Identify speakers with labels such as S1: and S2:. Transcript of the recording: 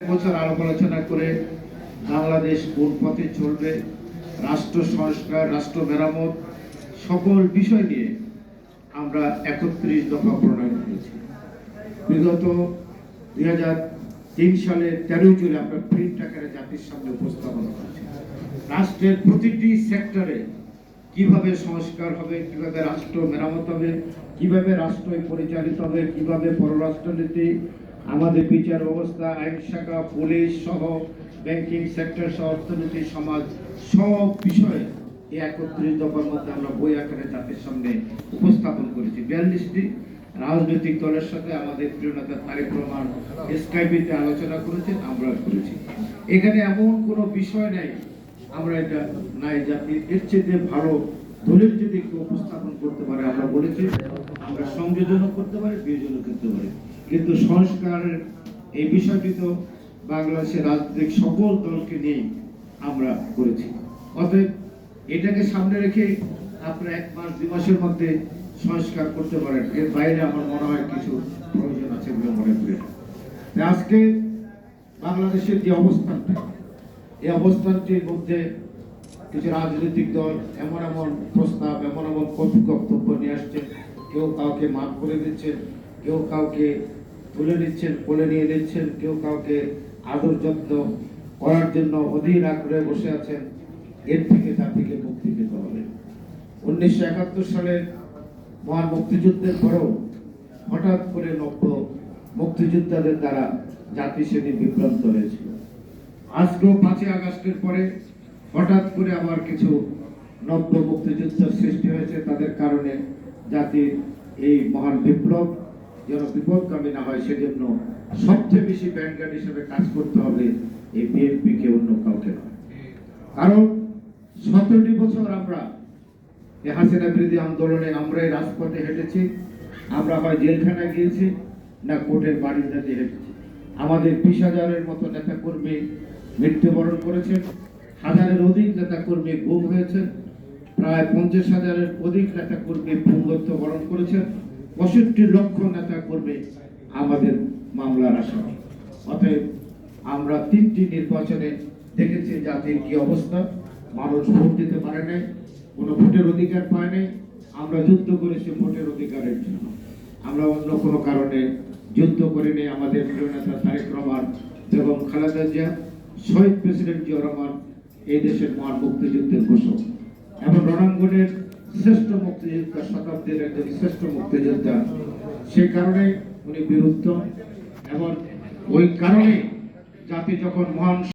S1: বছর আলাপ আলোচনা করে বাংলাদেশ কোন পথে চলবে, রাষ্ট্র সংস্কার, রাষ্ট্র মেরামত, সকল বিষয় নিয়ে আমরা একত্রিশ দফা প্রণয়ন করেছি। বিগত দুই হাজার তিন সালের তেরোই জুলাই আমরা প্রিন্ট আকারে জাতির সামনে উপস্থাপন করেছি। রাষ্ট্রের প্রতিটি সেক্টরে কীভাবে সংস্কার হবে, কীভাবে রাষ্ট্র মেরামত হবে, কীভাবে রাষ্ট্র পরিচালিত হবে, কীভাবে পররাষ্ট্রনীতি আমাদের বিচার ব্যবস্থা আইন শাখা, পুলিশ সহ ব্যাংকিং সেক্টর সহ, অর্থনীতি, সমাজ সব বিষয়ে এই একত্রিশ দফার মধ্যে আমরা বই আকারে জাতির সামনে উপস্থাপন করেছি। বিয়াল্লিশটি রাজনৈতিক দলের সাথে আমাদের প্রিয় নেতা তারেক রহমান স্কাইপিতে আলোচনা করেছেন আমরা করেছি। এখানে এমন কোনো বিষয় নেই, আমরা এটা নাই জাতি এর চেয়ে ভালো দলের যদি উপস্থাপন করতে পারে, আমরা বলেছি, আমরা সংযোজনও করতে পারি, বিয়োজনও করতে পারি। কিন্তু সংস্কারের এই বিষয়টি তো বাংলাদেশের রাজনৈতিক সকল দলকে নিয়ে আমরা করেছি। অতএব এটাকে সামনে রেখে আপনারা এক মাস, দুই মাসের মধ্যে সংস্কার করতে পারেন। এর বাইরে আমার মনে হয় কিছু প্রয়োজন আছে বলে মনে করি আজকে বাংলাদেশের যে অবস্থানটা, এই অবস্থানটির মধ্যে কিছু রাজনৈতিক দল এমন এমন প্রস্তাব, এমন এমন বক্তব্য নিয়ে আসছে, কেউ কাউকে মাফ করে দিচ্ছেন, কেউ কাউকে তুলে নিচ্ছেন, কোলে নিয়ে নিচ্ছেন, কেউ কাউকে আদর যত্ন করার জন্য অধীর আগ্রহে বসে আছেন, এর থেকে জাতিকে মুক্তি পেতে হবে। উনিশশো একাত্তর সালে মহান মুক্তিযুদ্ধের পরেও হঠাৎ করে নব্য মুক্তিযোদ্ধাদের দ্বারা জাতি সেদিন বিভ্রান্ত হয়েছিল। আজকেও পাঁচই আগস্টের পরে হঠাৎ করে আবার কিছু নব্য মুক্তিযুদ্ধের সৃষ্টি হয়েছে, তাদের কারণে জাতির এই মহান বিপ্লব না হয়, সেজন্য সবচেয়ে বেশি ব্যাংকার হিসেবে কাজ করতে হবে এই অন্য কাউকে নয়। কারণ সতেরোটি বছর আমরা এই হাসিনা বিরোধী আন্দোলনে আমরাই রাজপথে হেঁটেছি, আমরা হয় জেলখানায় গিয়েছি না কোর্টের বাড়িতে হেঁটেছি। আমাদের বিশ হাজারের মতো নেতা কর্মী মৃত্যুবরণ করেছেন, হাজারের অধিক নেতা কর্মী গুম হয়েছেন, প্রায় পঞ্চাশ হাজারের অধিক নেতা কর্মী পঙ্গত্ব বরণ করেছেন। পঁয়ষট্টি লক্ষ নেতা করবে আমাদের মামলার আসামি অতএব আমরা তিনটি নির্বাচনে দেখেছি জাতির কি অবস্থা। মানুষ ভোট দিতে পারে নাই, কোনো ভোটের অধিকার পায় নাই। আমরা যুদ্ধ করেছি ভোটের অধিকারের জন্য। আমরা অন্য কোনো কারণে যুদ্ধ করিনি। আমাদের প্রিয় নেতা তারেক রহমান এবং খালেদা জিয়া, শহীদ প্রেসিডেন্ট জিয়া রহমান এই দেশের মহান মুক্তিযুদ্ধের ঘোষক। এবং রণাঙ্গনের শ্রেষ্ঠ মুক্তিযোদ্ধা, শতাব্দীর একজন শ্রেষ্ঠ মুক্তিযোদ্ধা। সে কারণে উনি বিরুদ্ধ এবং ওই কারণে জাতি যখন মহান